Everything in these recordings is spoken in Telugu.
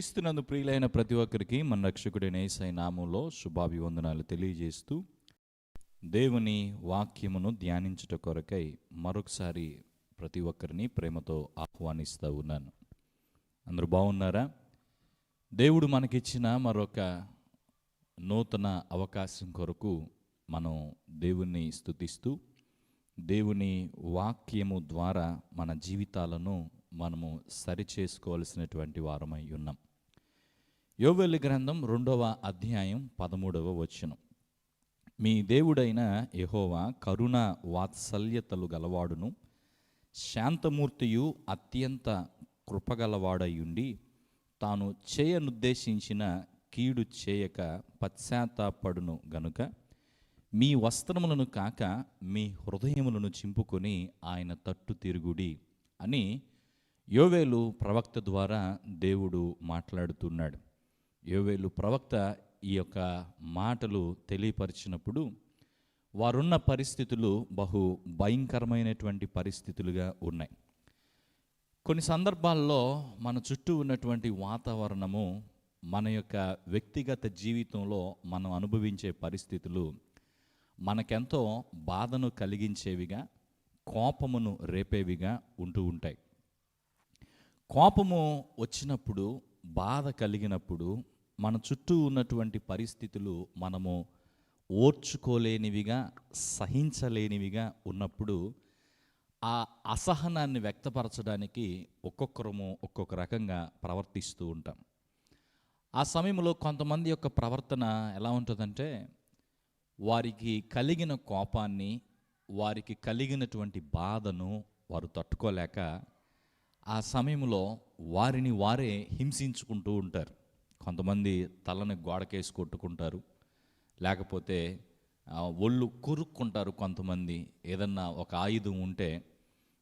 క్రీస్తునందు ప్రియులైన ప్రతి ఒక్కరికి మన రక్షకుడైన ఏసై నామంలో శుభాభివందనాలు తెలియజేస్తూ దేవుని వాక్యమును ధ్యానించుట కొరకై మరొకసారి ప్రతి ఒక్కరిని ప్రేమతో ఆహ్వానిస్తూ ఉన్నాను. అందరూ బాగున్నారా? దేవుడు మనకిచ్చిన మరొక నూతన అవకాశం కొరకు మనం దేవుణ్ణి స్తుతిస్తూ దేవుని వాక్యము ద్వారా మన జీవితాలను మనము సరిచేసుకోవాల్సినటువంటి వారమై ఉన్నాం. యోవేలు గ్రంథం రెండవ అధ్యాయం పదమూడవ వచనం. మీ దేవుడైన యహోవా కరుణ వాత్సల్యతలు గలవాడును శాంతమూర్తియు అత్యంత కృపగలవాడయుండి తాను చేయనుద్దేశించిన కీడు చేయక పశ్చాత్తాపడును గనుక మీ వస్త్రములను కాక మీ హృదయములను చింపుకొని ఆయన తట్టు తిరుగుడి అని యోవేలు ప్రవక్త ద్వారా దేవుడు మాట్లాడుతున్నాడు. యోవేలు ప్రవక్త ఈ యొక్క మాటలు తెలియపరిచినప్పుడు వారున్న పరిస్థితులు బహు భయంకరమైనటువంటి పరిస్థితులుగా ఉన్నాయి. కొన్ని సందర్భాల్లో మన చుట్టూ ఉన్నటువంటి వాతావరణము మన యొక్క వ్యక్తిగత జీవితంలో మనం అనుభవించే పరిస్థితులు మనకెంతో బాధను కలిగించేవిగా కోపమును రేపేవిగా ఉంటూ ఉంటాయి. కోపము వచ్చినప్పుడు బాధ కలిగినప్పుడు మన చుట్టూ ఉన్నటువంటి పరిస్థితులు మనము ఓర్చుకోలేనివిగా సహించలేనివిగా ఉన్నప్పుడు ఆ అసహనాన్ని వ్యక్తపరచడానికి ఒక్కొక్కరము ఒక్కొక్క రకంగా ప్రవర్తిస్తూ ఉంటాం. ఆ సమయంలో కొంతమంది యొక్క ప్రవర్తన ఎలా ఉంటుందంటే వారికి కలిగిన కోపాన్ని వారికి కలిగినటువంటి బాధను వారు తట్టుకోలేక ఆ సమయంలో వారిని వారే హింసించుకుంటూ ఉంటారు. కొంతమంది తలని గోడకేసి కొట్టుకుంటారు. లేకపోతే ఒళ్ళు కొరుక్కుంటారు కొంతమంది. ఏదన్నా ఒక ఆయుధం ఉంటే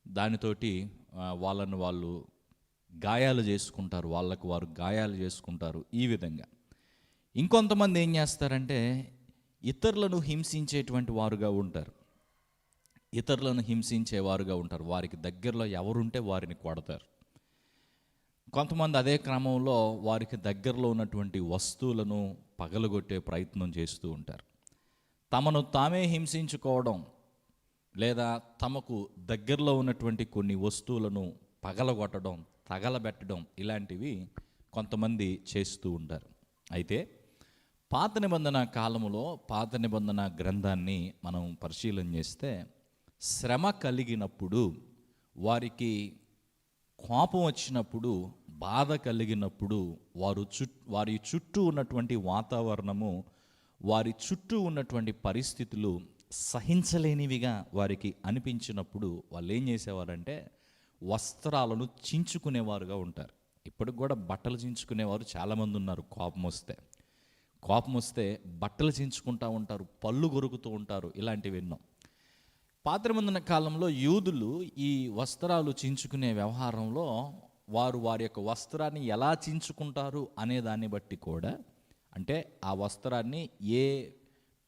దానితోటి వాళ్ళని వాళ్ళను వాళ్ళు గాయాలు చేసుకుంటారు. వాళ్ళకు వారు గాయాలు చేసుకుంటారు ఈ విధంగా. ఇంకొంతమంది ఏం చేస్తారంటే ఇతరులను హింసించేటువంటి వారుగా ఉంటారు. ఇతరులను హింసించేవారుగా ఉంటారు. వారికి దగ్గరలో ఎవరుంటే వారిని కొడతారు. కొంతమంది అదే క్రమంలో వారికి దగ్గరలో ఉన్నటువంటి వస్తువులను పగలగొట్టే ప్రయత్నం చేస్తూ ఉంటారు. తమను తామే హింసించుకోవడం లేదా తమకు దగ్గరలో ఉన్నటువంటి కొన్ని వస్తువులను పగలగొట్టడం తగలబెట్టడం ఇలాంటివి కొంతమంది చేస్తూ ఉంటారు. అయితే పాత నిబంధన కాలంలో పాత నిబంధన గ్రంథాన్ని మనం పరిశీలన చేస్తే శ్రమ కలిగినప్పుడు వారికి కోపం వచ్చినప్పుడు బాధ కలిగినప్పుడు వారు చుట్ వారి చుట్టూ ఉన్నటువంటి వాతావరణము వారి చుట్టూ ఉన్నటువంటి పరిస్థితులు సహించలేనివిగా వారికి అనిపించినప్పుడు వాళ్ళు ఏం చేసేవారంటే వస్త్రాలను చించుకునేవారుగా ఉంటారు. ఇప్పటికి కూడా బట్టలు చించుకునేవారు చాలామంది ఉన్నారు కోపం వస్తే. కోపం వస్తే బట్టలు చించుకుంటూ ఉంటారు పళ్ళు కొరుకుతూ ఉంటారు ఇలాంటివి ఎన్నో. పాత్రమందున కాలంలో యూదులు ఈ వస్త్రాలు చించుకునే వ్యవహారంలో వారు వారి యొక్క వస్త్రాన్ని ఎలా చించుకుంటారు అనే దాన్ని బట్టి కూడా అంటే ఆ వస్త్రాన్ని ఏ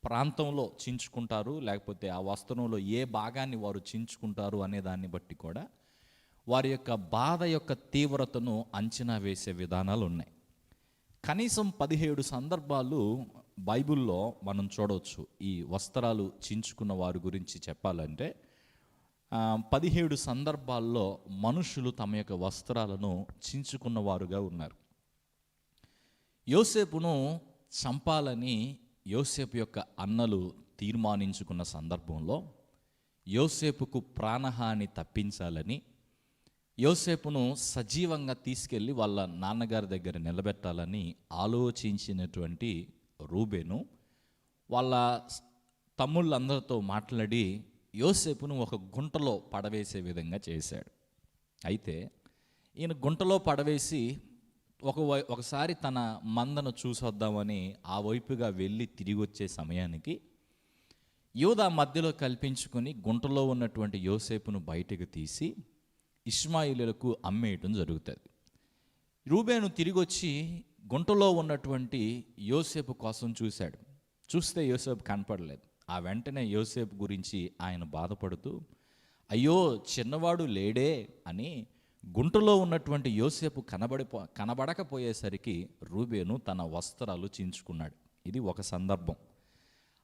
ప్రాంతంలో చించుకుంటారు లేకపోతే ఆ వస్త్రంలో ఏ భాగాన్ని వారు చించుకుంటారు అనే దాన్ని బట్టి కూడా వారి యొక్క బాధ యొక్క తీవ్రతను అంచనా వేసే విధానాలు ఉన్నాయి. కనీసం పదిహేడు సందర్భాలు బైబిల్లో మనం చూడవచ్చు ఈ వస్త్రాలు చించుకున్న వారి గురించి చెప్పాలంటే పదిహేడు సందర్భాల్లో మనుషులు తమ యొక్క వస్త్రాలను చించుకున్న వారుగా ఉన్నారు. యోసేపును చంపాలని యోసేపు యొక్క అన్నలు తీర్మానించుకున్న సందర్భంలో యోసేపుకు ప్రాణహాని తప్పించాలని యోసేపును సజీవంగా తీసుకెళ్ళి వాళ్ళ నాన్నగారి దగ్గర నిలబెట్టాలని ఆలోచించినటువంటి రూబేను వాళ్ళ తమ్ముళ్ళందరితో మాట్లాడి యోసేపును ఒక గుంటలో పడవేసే విధంగా చేశాడు. అయితే ఈయన గుంటలో పడవేసి ఒక వై- ఒకసారి తన మందను చూసొద్దామని ఆ వైపుగా వెళ్ళి తిరిగి వచ్చే సమయానికి యూదా మధ్యలో కల్పించుకొని గుంటలో ఉన్నటువంటి యోసేపును బయటకు తీసి ఇస్మాయిలులకు అమ్మేయటం జరుగుతుంది. రూబేను తిరిగి వచ్చి గుంటలో ఉన్నటువంటి యోసేపు కోసం చూశాడు. చూస్తే యోసేపు కనపడలేదు. ఆ వెంటనే యోసేపు గురించి ఆయన బాధపడుతూ అయ్యో చిన్నవాడు లేడే అని గుంటలో ఉన్నటువంటి యోసేపు కనబడిపో కనబడకపోయేసరికి రూబేను తన వస్త్రాలు చించుకున్నాడు ఇది ఒక సందర్భం.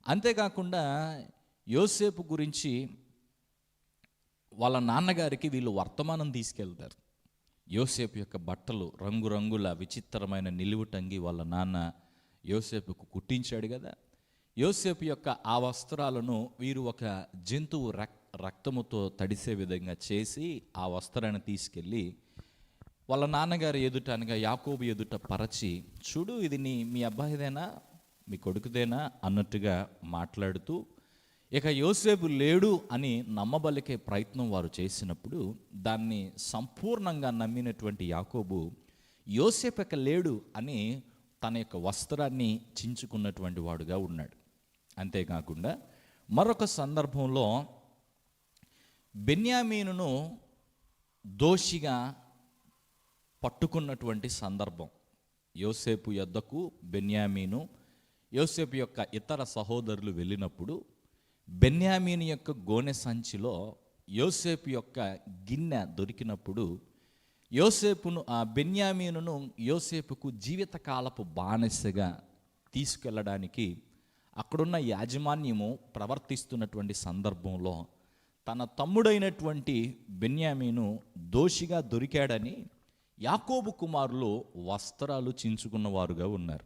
అంతేకాకుండా యోసేపు గురించి వాళ్ళ నాన్నగారికి వీళ్ళు వర్తమానం తీసుకెళ్తారు. యోసేపు యొక్క బట్టలు రంగురంగుల విచిత్రమైన నిలువుటంగి వాళ్ళ నాన్న యోసేపుకు కుట్టించాడు కదా. యోసేపు యొక్క ఆ వస్త్రాలను వీరు ఒక జంతువు రక్ రక్తముతో తడిసే విధంగా చేసి ఆ వస్త్రాన్ని తీసుకెళ్ళి వాళ్ళ నాన్నగారు ఎదుట అనగా యాకోబు ఎదుట పరచి చూడు ఇది నీ మీ అబ్బాయిదేనా? మీ కొడుకుదేనా? అన్నట్టుగా మాట్లాడుతూ ఇక యోసేపు లేడు అని నమ్మబలికే ప్రయత్నం వారు చేసినప్పుడు దాన్ని సంపూర్ణంగా నమ్మినటువంటి యాకోబు యోసేపు ఇక లేడు అని తన యొక్క వస్త్రాన్ని చించుకున్నటువంటి వాడుగా ఉన్నాడు. అంతేకాకుండా మరొక సందర్భంలో బెన్యామీనును దోషిగా పట్టుకున్నటువంటి సందర్భం. యోసేపు యొద్దకు బెన్యామీను యోసేపు యొక్క ఇతర సహోదరులు వెళ్ళినప్పుడు బెన్యామీను యొక్క గోనె సంచిలో యోసేపు యొక్క గిన్నె దొరికినప్పుడు యోసేపును ఆ బెన్యామీనును యోసేపుకు జీవితకాలపు బానిసగా తీసుకెళ్ళడానికి అక్కడున్న యాజమాన్యము ప్రవర్తిస్తున్నటువంటి సందర్భంలో తన తమ్ముడైనటువంటి బెన్యామీను దోషిగా దొరికాడని యాకోబు కుమారులు వస్త్రాలు చించుకున్నవారుగా ఉన్నారు.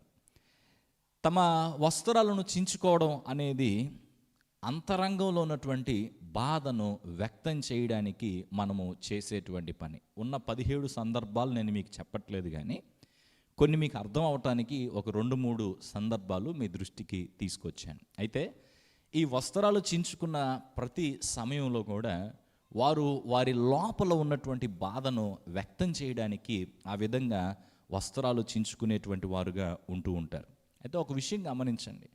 తమ వస్త్రాలను చించుకోవడం అనేది అంతరంగంలో ఉన్నటువంటి బాధను వ్యక్తం చేయడానికి మనము చేసేటువంటి పని. ఉన్న పదిహేడు సందర్భాలు నేను మీకు చెప్పట్లేదు కానీ కొన్ని మీకు అర్థం అవటానికి ఒక రెండు మూడు సందర్భాలు మీ దృష్టికి తీసుకొచ్చాను. అయితే ఈ వస్త్రాలు చించుకున్న ప్రతి సమయంలో కూడా వారు వారి లోపల ఉన్నటువంటి బాధను వ్యక్తం చేయడానికి ఆ విధంగా వస్త్రాలు చించుకునేటువంటి వారుగా ఉంటూ ఉంటారు. అయితే ఒక విషయం గమనించండి.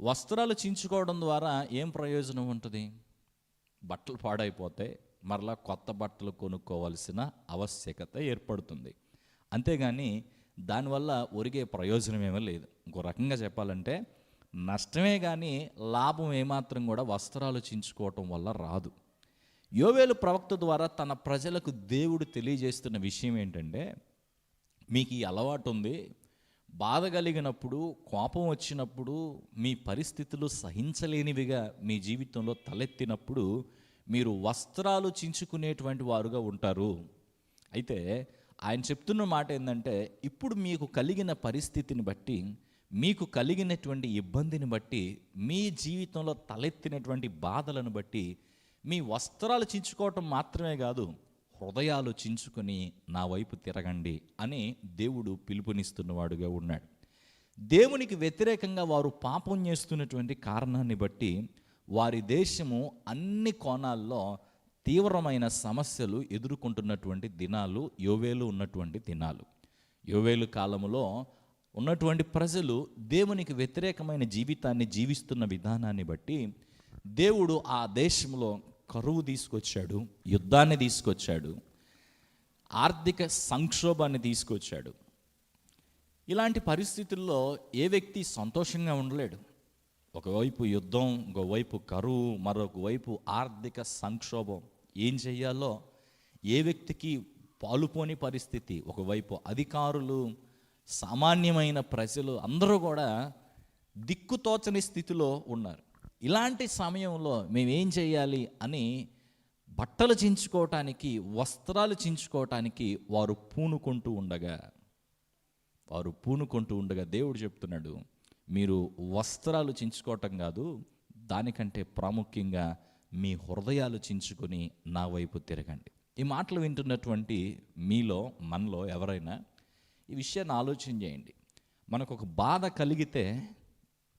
వస్త్రాలు చించుకోవడం ద్వారా ఏం ప్రయోజనం ఉంటుంది? బట్టలు పాడైపోతే మరలా కొత్త బట్టలు కొనుక్కోవాల్సిన ఆవశ్యకత ఏర్పడుతుంది. అంతేగాని దానివల్ల ఒరిగే ప్రయోజనం ఏమీ లేదు. ఇంకో రకంగా చెప్పాలంటే నష్టమే కానీ లాభం ఏమాత్రం కూడా వస్త్రాలు చించుకోవటం వల్ల రాదు. యోవేలు ప్రవక్త ద్వారా తన ప్రజలకు దేవుడు తెలియజేస్తున్న విషయం ఏంటంటే మీకు ఈ అలవాటు ఉంది. బాధ కలిగినప్పుడు కోపం వచ్చినప్పుడు మీ పరిస్థితులు సహించలేనివిగా మీ జీవితంలో తలెత్తినప్పుడు మీరు వస్త్రాలు చించుకునేటువంటి వారుగా ఉంటారు. అయితే ఆయన చెప్తున్న మాట ఏంటంటే ఇప్పుడు మీకు కలిగిన పరిస్థితిని బట్టి మీకు కలిగినటువంటి ఇబ్బందిని బట్టి మీ జీవితంలో తలెత్తినటువంటి బాధలను బట్టి మీ వస్త్రాలు చించుకోవటం మాత్రమే కాదు హృదయాలు చించుకొని నా వైపు తిరగండి అని దేవుడు పిలుపునిస్తున్నవాడుగా ఉన్నాడు. దేవునికి వ్యతిరేకంగా వారు పాపం చేస్తున్నటువంటి కారణాన్ని బట్టి వారి దేశము అన్ని కోణాల్లో తీవ్రమైన సమస్యలు ఎదుర్కొంటున్నటువంటి దినాలు యోవేలు ఉన్నటువంటి దినాలు. యోవేలు కాలంలో ఉన్నటువంటి ప్రజలు దేవునికి వ్యతిరేకమైన జీవితాన్ని జీవిస్తున్న విధానాన్ని బట్టి దేవుడు ఆ దేశంలో కరువు తీసుకొచ్చాడు యుద్ధాన్ని తీసుకొచ్చాడు ఆర్థిక సంక్షోభాన్ని తీసుకొచ్చాడు. ఇలాంటి పరిస్థితుల్లో ఏ వ్యక్తి సంతోషంగా ఉండలేడు. ఒకవైపు యుద్ధం ఇంకోవైపు కరువు మరొక వైపు ఆర్థిక సంక్షోభం. ఏం చెయ్యాలో ఏ వ్యక్తికి పాలుపోని పరిస్థితి ఒకవైపు అధికారులు సామాన్యమైన ప్రజలు అందరూ కూడా దిక్కుతోచని స్థితిలో ఉన్నారు. ఇలాంటి సమయంలో మేమేం చేయాలి అని బట్టలు చించుకోవటానికి వస్త్రాలు చించుకోవటానికి వారు పూనుకుంటూ ఉండగా వారు పూనుకుంటూ ఉండగా దేవుడు చెప్తున్నాడు మీరు వస్త్రాలు చించుకోవటం కాదు దానికంటే ప్రాముఖ్యంగా మీ హృదయాలు చించుకొని నా వైపు తిరగండి. ఈ మాటలు వింటున్నటువంటి మీలో మనలో ఎవరైనా ఈ విషయాన్ని ఆలోచన చేయండి. మనకు ఒక బాధ కలిగితే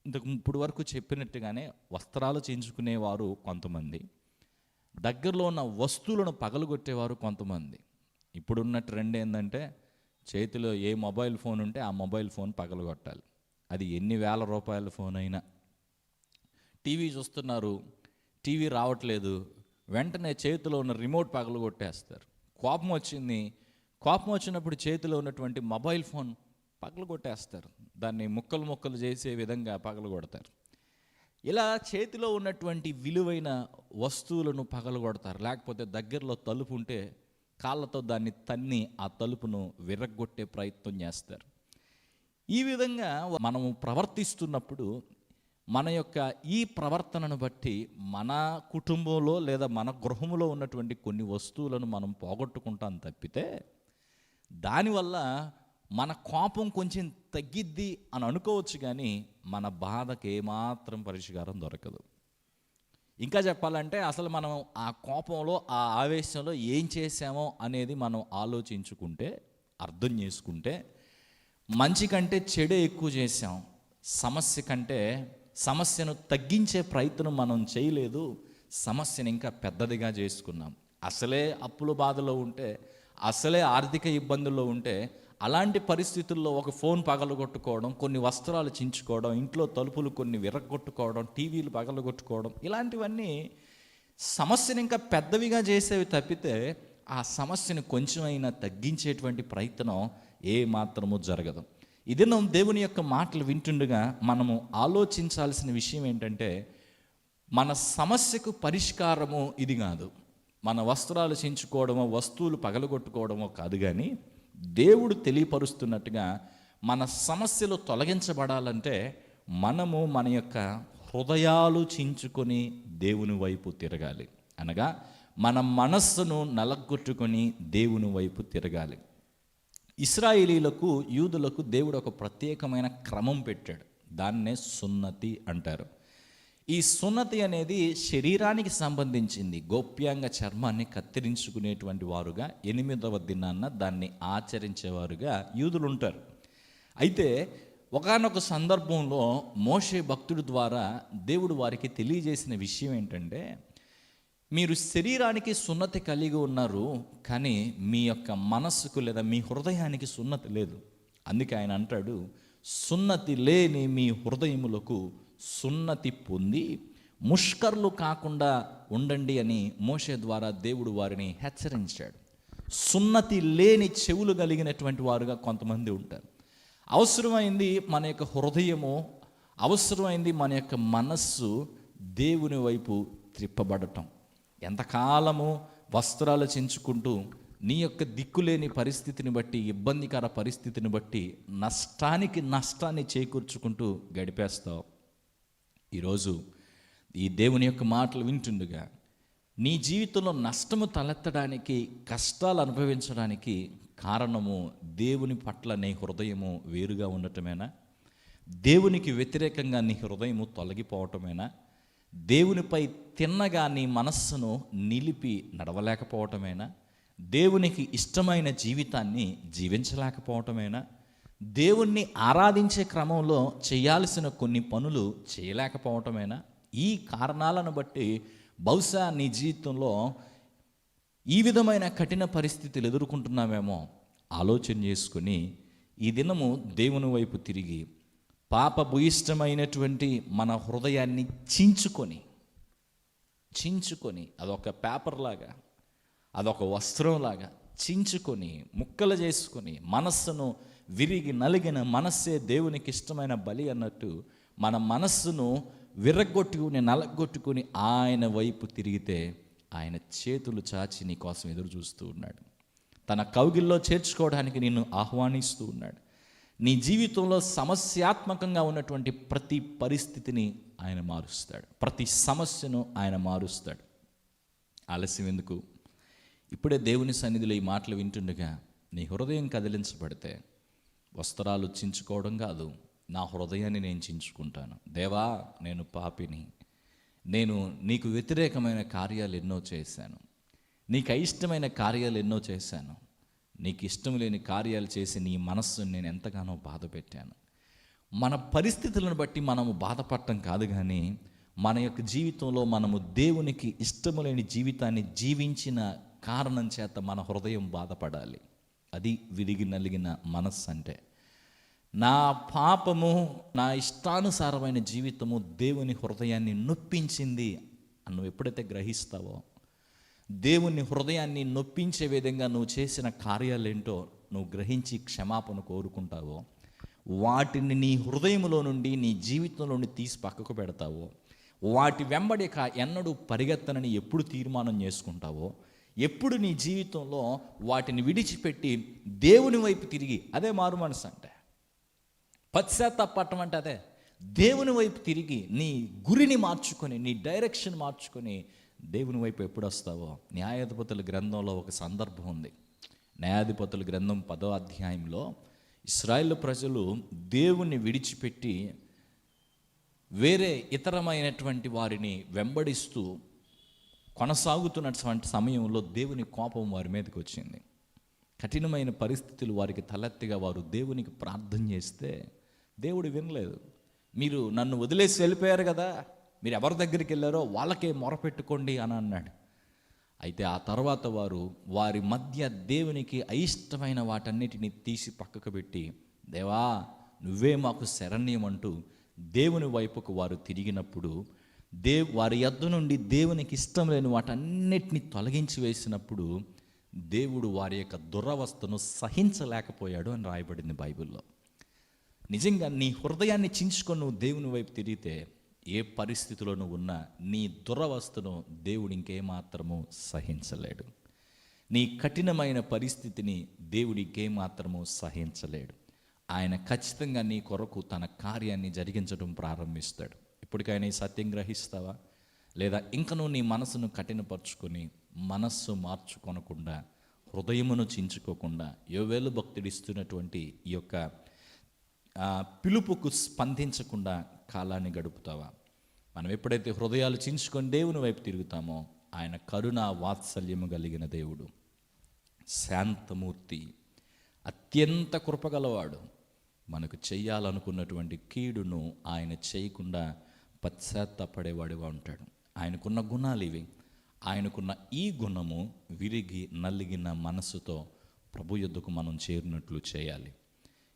ఇంతకు ఇప్పుడు వరకు చెప్పినట్టుగానే వస్త్రాలు చేయించుకునేవారు కొంతమంది. దగ్గరలో ఉన్న వస్తువులను పగలగొట్టేవారు కొంతమంది. ఇప్పుడున్న ట్రెండ్ ఏంటంటే చేతిలో ఏ మొబైల్ ఫోన్ ఉంటే ఆ మొబైల్ ఫోన్ పగలగొట్టాలి. అది ఎన్ని వేల రూపాయల ఫోన్ అయినా. టీవీ చూస్తున్నారు టీవీ రావట్లేదు. వెంటనే చేతిలో ఉన్న రిమోట్ పగలగొట్టేస్తారు. కోపం వచ్చింది. కోపం వచ్చినప్పుడు చేతిలో ఉన్నటువంటి మొబైల్ ఫోన్ పగలగొట్టేస్తారు. దాన్ని ముక్కలు ముక్కలు చేసే విధంగా పగలగొడతారు. ఇలా చేతిలో ఉన్నటువంటి విలువైన వస్తువులను పగలగొడతారు. లేకపోతే దగ్గరలో తలుపు ఉంటే కాళ్ళతో దాన్ని తన్ని ఆ తలుపును విరగ్గొట్టే ప్రయత్నం చేస్తారు. ఈ విధంగా మనము ప్రవర్తిస్తున్నప్పుడు మన యొక్క ఈ ప్రవర్తనను బట్టి మన కుటుంబంలో లేదా మన గృహంలో ఉన్నటువంటి కొన్ని వస్తువులను మనం పోగొట్టుకుంటాం తప్పితే దానివల్ల మన కోపం కొంచెం తగ్గిద్ది అని అనుకోవచ్చు కానీ మన బాధకి ఏమాత్రం పరిష్కారం దొరకదు. ఇంకా చెప్పాలంటే అసలు మనం ఆ కోపంలో ఆ ఆవేశంలో ఏం చేసామో అనేది మనం ఆలోచించుకుంటే అర్థం చేసుకుంటే మంచి కంటే చెడే ఎక్కువ చేసాం సమస్య కంటే సమస్యను తగ్గించే ప్రయత్నం మనం చేయలేదు సమస్యను ఇంకా పెద్దదిగా చేసుకున్నాం. అసలే అప్పుల బాధలో ఉంటే అసలే ఆర్థిక ఇబ్బందుల్లో ఉంటే అలాంటి పరిస్థితుల్లో ఒక ఫోన్ పగలగొట్టుకోవడం కొన్ని వస్త్రాలు చించుకోవడం ఇంట్లో తలుపులు కొన్ని విరగొట్టుకోవడం టీవీలు పగలగొట్టుకోవడం ఇలాంటివన్నీ సమస్యను ఇంకా పెద్దవిగా చేసేవి తప్పితే ఆ సమస్యను కొంచెమైనా తగ్గించేటువంటి ప్రయత్నం ఏ మాత్రము జరగదు. ఇది దేవుని యొక్క మాటలు వింటుండగా మనము ఆలోచించాల్సిన విషయం ఏంటంటే మన సమస్యకు పరిష్కారము ఇది కాదు. మన వస్త్రాలు చించుకోవడమో వస్తువులు పగలగొట్టుకోవడమో కాదు కానీ దేవుడు తెలియపరుస్తున్నట్టుగా మన సమస్యలు తొలగించబడాలంటే మనము మన యొక్క హృదయాలు చించుకొని దేవుని వైపు తిరగాలి. అనగా మన మనస్సును నలగొట్టుకొని దేవుని వైపు తిరగాలి. ఇస్రాయేలీలకు యూదులకు దేవుడు ఒక ప్రత్యేకమైన క్రమం పెట్టాడు. దాన్నే సున్నతి అంటారు. ఈ సున్నతి అనేది శరీరానికి సంబంధించింది. గోప్యాంగ చర్మాన్ని కత్తిరించుకునేటువంటి వారుగా ఎనిమిదవ దినాన్న దాన్ని ఆచరించేవారుగా యూదులు ఉంటారు. అయితే ఒకానొక సందర్భంలో మోషే భక్తుడి ద్వారా దేవుడు వారికి తెలియజేసిన విషయం ఏంటంటే మీరు శరీరానికి సున్నతి కలిగి ఉన్నారు కానీ మీ యొక్క మనస్సుకు లేదా మీ హృదయానికి సున్నతి లేదు. అందుకే ఆయన అంటాడు సున్నతి లేని మీ హృదయములకు సున్నతి పొంది ముష్కర్లు కాకుండా ఉండండి అని మోషే ద్వారా దేవుడు వారిని హెచ్చరించాడు. సున్నతి లేని చెవులు కలిగినటువంటి వారుగా కొంతమంది ఉంటారు. అవసరమైంది మన యొక్క హృదయము అవసరమైంది మన యొక్క మనస్సు దేవుని వైపు త్రిప్పబడటం. ఎంతకాలము వస్త్రాలు చించుకుంటూ నీ యొక్క దిక్కులేని పరిస్థితిని బట్టి ఇబ్బందికర పరిస్థితిని బట్టి నష్టానికి నష్టాన్ని చేకూర్చుకుంటూ గడిపేస్తావు. ఈరోజు ఈ దేవుని యొక్క మాటలు వింటుండగా నీ జీవితంలో నష్టము తలెత్తడానికి కష్టాలు అనుభవించడానికి కారణము దేవుని పట్ల నీ హృదయము వేరుగా ఉండటమేనా? దేవునికి వ్యతిరేకంగా నీ హృదయము తొలగిపోవటమేనా? దేవునిపై తిన్నగా నీ మనస్సును నిలిపి నడవలేకపోవటమేనా? దేవునికి ఇష్టమైన జీవితాన్ని జీవించలేకపోవటమేనా? దేవుణ్ణి ఆరాధించే క్రమంలో చేయాల్సిన కొన్ని పనులు చేయలేకపోవటమేనా? ఈ కారణాలను బట్టి బహుశా నీ జీవితంలో ఈ విధమైన కఠిన పరిస్థితులు ఎదుర్కొంటున్నామేమో ఆలోచన చేసుకుని ఈ దినము దేవుని వైపు తిరిగి పాప భూయిష్టమైనటువంటి మన హృదయాన్ని చించుకొని చించుకొని అదొక పేపర్లాగా అదొక వస్త్రం లాగా చించుకొని ముక్కలు చేసుకొని మనస్సును విరిగి నలిగిన మనస్సే దేవునికి ఇష్టమైన బలి అన్నట్టు మన మనస్సును విరగొట్టుకుని నలగొట్టుకుని ఆయన వైపు తిరిగితే ఆయన చేతులు చాచి నీ కోసం ఎదురు చూస్తూ ఉన్నాడు. తన కౌగిల్లో చేర్చుకోవడానికి నిన్ను ఆహ్వానిస్తూ ఉన్నాడు. నీ జీవితంలో సమస్యాత్మకంగా ఉన్నటువంటి ప్రతి పరిస్థితిని ఆయన మారుస్తాడు. ప్రతి సమస్యను ఆయన మారుస్తాడు. ఆలస్యం ఎందుకు? ఇప్పుడే దేవుని సన్నిధిలో ఈ మాటలు వింటుండగా నీ హృదయం కదిలించబడితే వస్త్రాలు చించుకోవడం కాదు నా హృదయాన్ని నేను చించుకుంటాను. దేవా నేను పాపిని. నేను నీకు వ్యతిరేకమైన కార్యాలు ఎన్నో చేశాను. నీకు అయిష్టమైన కార్యాలు ఎన్నో చేశాను. నీకు ఇష్టం లేని కార్యాలు చేసి నీ మనస్సును నేను ఎంతగానో బాధ పెట్టాను. మన పరిస్థితులను బట్టి మనము బాధపడటం కాదు కానీ మన యొక్క జీవితంలో మనము దేవునికి ఇష్టము లేని జీవితాన్ని జీవించిన కారణం చేత మన హృదయం బాధపడాలి. అది విరిగి నలిగిన మనస్సు అంటే. నా పాపము నా ఇష్టానుసారమైన జీవితము దేవుని హృదయాన్ని నొప్పించింది అని నువ్వు ఎప్పుడైతే గ్రహిస్తావో దేవుని హృదయాన్ని నొప్పించే విధంగా నువ్వు చేసిన కార్యాలేంటో నువ్వు గ్రహించి క్షమాపణ కోరుకుంటావో వాటిని నీ హృదయంలో నుండి నీ జీవితంలో నుండి తీసి పక్కకు పెడతావో వాటి వెంబడి ఎన్నడూ పరిగెత్తనని ఎప్పుడు తీర్మానం చేసుకుంటావో ఎప్పుడు నీ జీవితంలో వాటిని విడిచిపెట్టి దేవుని వైపు తిరిగి అదే మారు మనసు అంటే. పశ్చాత్తాపట్టం అంటే అదే దేవుని వైపు తిరిగి నీ గురిని మార్చుకొని నీ డైరెక్షన్ మార్చుకొని దేవుని వైపు ఎప్పుడు వస్తావో? న్యాయాధిపతుల గ్రంథంలో ఒక సందర్భం ఉంది. న్యాయాధిపతుల గ్రంథం పదో అధ్యాయంలో ఇస్రాయేల్ ప్రజలు దేవుణ్ణి విడిచిపెట్టి వేరే ఇతరమైనటువంటి వారిని వెంబడిస్తూ కొనసాగుతున్నటువంటి సమయంలో దేవుని కోపం వారి మీదకి వచ్చింది. కఠినమైన పరిస్థితులు వారికి తలెత్తిగా వారు దేవునికి ప్రార్థన చేస్తే దేవుడు వినలేదు. మీరు నన్ను వదిలేసి వెళ్ళిపోయారు కదా? మీరు ఎవరి దగ్గరికి వెళ్ళారో వాళ్ళకే మొరపెట్టుకోండి అని అన్నాడు. అయితే ఆ తర్వాత వారు వారి మధ్య దేవునికి అయిష్టమైన వాటన్నిటిని తీసి పక్కకు పెట్టి దేవా నువ్వే మాకు శరణ్యం అంటూ దేవుని వైపుకు వారు తిరిగినప్పుడు దే వారి యద్దు నుండి దేవునికి ఇష్టం లేని వాటన్నిటిని తొలగించి వేసినప్పుడు దేవుడు వారి యొక్క దురవస్థను సహించలేకపోయాడు అని రాయబడింది బైబిల్లో. నిజంగా నీ హృదయాన్ని చించుకొని నువ్వు దేవుని వైపు తిరిగితే ఏ పరిస్థితిలో నువ్వు ఉన్నా నీ దురవస్థను దేవుడు ఇంకేమాత్రము సహించలేడు. నీ కఠినమైన పరిస్థితిని దేవుడు ఇంకేమాత్రము సహించలేడు. ఆయన ఖచ్చితంగా నీ కొరకు తన కార్యాన్ని జరిగించడం ప్రారంభిస్తాడు. ఇప్పటికైనా ఈ సత్యం గ్రహిస్తావా? లేదా ఇంకనూ నీ మనసును కఠినపరుచుకొని మనస్సు మార్చుకొనకుండా హృదయమును చించుకోకుండా యోవేలు భక్తుడిస్తున్నటువంటి ఈ యొక్క పిలుపుకు స్పందించకుండా కాలాన్ని గడుపుతావా? మనం ఎప్పుడైతే హృదయాలు చించుకొని దేవుని వైపు తిరుగుతామో ఆయన కరుణ వాత్సల్యము కలిగిన దేవుడు. శాంతమూర్తి అత్యంత కృపగలవాడు. మనకు చెయ్యాలనుకున్నటువంటి కీడును ఆయన చేయకుండా పశ్చాత్తపడేవాడిగా ఉంటాడు. ఆయనకున్న గుణాలు ఇవి. ఆయనకున్న ఈ గుణము విరిగి నలిగిన మనసుతో ప్రభు యొద్దకు మనం చేరినట్లు చేయాలి.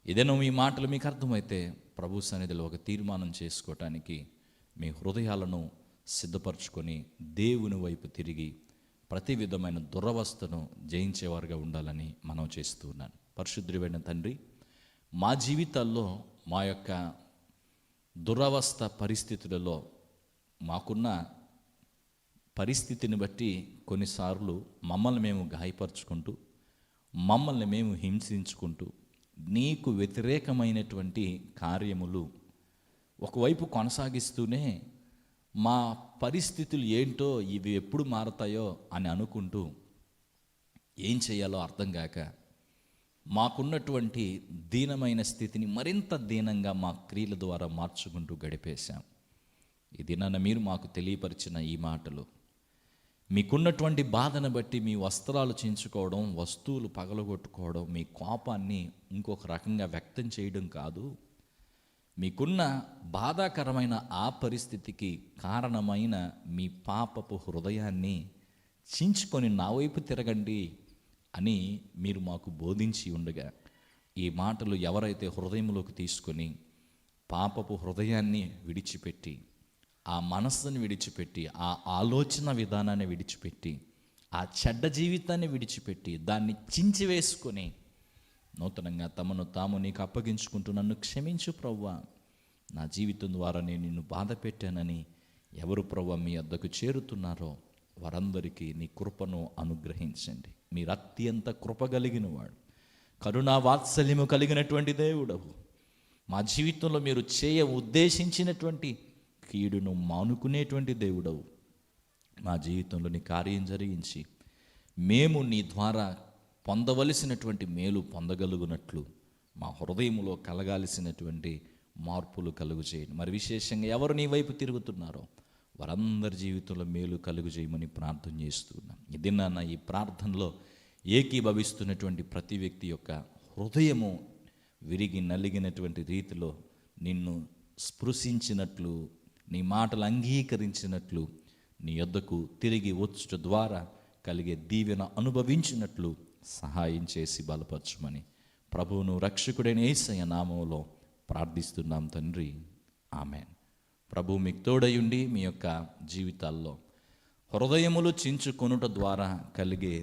ఏదైనా మీ మాటలు మీకు అర్థమైతే ప్రభు సన్నిధిలో ఒక తీర్మానం చేసుకోవటానికి మీ హృదయాలను సిద్ధపరచుకొని దేవుని వైపు తిరిగి ప్రతి విధమైన దురవస్థను జయించేవారుగా ఉండాలని మనం చేస్తూ ఉన్నాను. పరిశుద్ధుడైన తండ్రి మా జీవితాల్లో మా యొక్క దురవస్థ పరిస్థితులలో మాకున్న పరిస్థితిని బట్టి కొన్నిసార్లు మమ్మల్ని మేము గాయపరుచుకుంటూ మమ్మల్ని మేము హింసించుకుంటూ నీకు వ్యతిరేకమైనటువంటి కార్యములు ఒకవైపు కొనసాగిస్తూనే మా పరిస్థితులు ఏంటో ఇవి ఎప్పుడు మారతాయో అని అనుకుంటూ ఏం చేయాలో అర్థం కాక మాకున్నటువంటి దీనమైన స్థితిని మరింత దీనంగా మా క్రియల ద్వారా మార్చుకుంటూ గడిపేశాం. ఈ దినాన మీరు మాకు తెలియపరిచిన ఈ మాటలు మీకున్నటువంటి బాధను బట్టి మీ వస్త్రాలు చించుకోవడం వస్తువులు పగలగొట్టుకోవడం మీ కోపాన్ని ఇంకొక రకంగా వ్యక్తం చేయడం కాదు. మీకున్న బాధాకరమైన ఆ పరిస్థితికి కారణమైన మీ పాపపు హృదయాన్ని చించుకొని నా వైపు తిరగండి అని మీరు మాకు బోధించి ఉండగా ఈ మాటలు ఎవరైతే హృదయంలోకి తీసుకొని పాపపు హృదయాన్ని విడిచిపెట్టి ఆ మనస్సును విడిచిపెట్టి ఆ ఆలోచన విధానాన్ని విడిచిపెట్టి ఆ చెడ్డ జీవితాన్ని విడిచిపెట్టి దాన్ని చించి వేసుకొని నూతనంగా తమను తాము నీకు అప్పగించుకుంటూ నన్ను క్షమించు ప్రవ్వా. నా జీవితం ద్వారా నేను నిన్ను బాధ పెట్టానని ఎవరు ప్రవ్వ మీ వద్దకు చేరుతున్నారో వారందరికీ నీ కృపను అనుగ్రహించండి. మీరు అత్యంత కృప కలిగిన వాడు కరుణా వాత్సల్యము కలిగినటువంటి దేవుడవు. మా జీవితంలో మీరు చేయ ఉద్దేశించినటువంటి కీడును మానుకునేటువంటి దేవుడవు. మా జీవితంలో నీ కార్యం జరిగించి మేము నీ ద్వారా పొందవలసినటువంటి మేలు పొందగలుగునట్లు మా హృదయములో కలగాల్సినటువంటి మార్పులు కలుగు చేయండి. మరి విశేషంగా ఎవరు నీ వైపు తిరుగుతున్నారో వారందరి జీవితంలో మేలు కలుగు చేయమని ప్రార్థన చేస్తున్నాం ఇది నాన్న ఈ ప్రార్థనలో ఏకీభవిస్తున్నటువంటి ప్రతి వ్యక్తి యొక్క హృదయము విరిగి నలిగినటువంటి రీతిలో నిన్ను స్పృశించినట్లు నీ మాటలు అంగీకరించినట్లు నీ యొద్దకు తిరిగి వచ్చుట ద్వారా కలిగే దీవెన అనుభవించినట్లు సహాయం చేసి బలపరచమని ప్రభువును రక్షకుడైన ఏసయ్య నామంలో ప్రార్థిస్తున్నాం తండ్రి. ఆమెన్. ప్రభు మీకు తోడయుండి మీ యొక్క జీవితాల్లో హృదయములు చించుకొనుట ద్వారా కలిగే